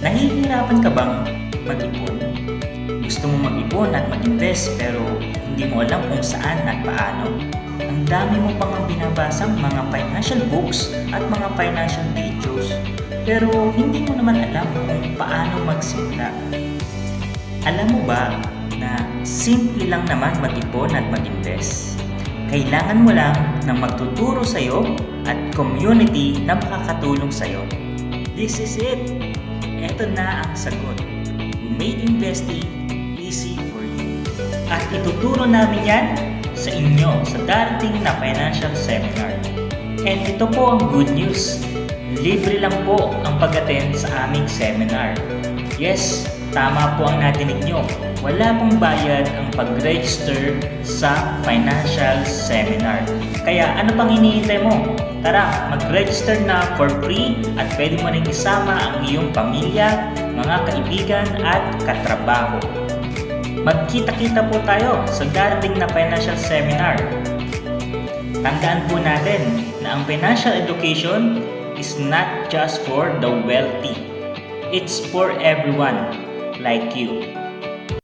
Nahihirapan ka bang mag-ipon? Gusto mo mag-ipon at mag-invest pero hindi mo alam kung saan at paano? Ang dami mo pang ang binabasang mga financial books at mga financial videos pero hindi mo naman alam kung paano magsimula. Alam mo ba na simple lang naman mag-ipon at mag-invest? Kailangan mo lang ng magtuturo sa'yo at community na makakatulong sa'yo. This is it! Ito na ang sagot. We made investing easy for you. At ituturo namin yan sa inyo sa darating na financial seminar. And ito po ang good news. Libre lang po ang pag-attend sa aming seminar. Yes, tama po ang natinig nyo. Wala pong bayad ang pag-register sa financial seminar. Kaya ano pang hinihintay mo? Tara, mag-register na for free at pwede mo rin isama ang iyong pamilya, mga kaibigan at katrabaho. Magkita-kita po tayo sa darating na financial seminar. Tandaan po natin na ang financial education is not just for the wealthy. It's for everyone like you.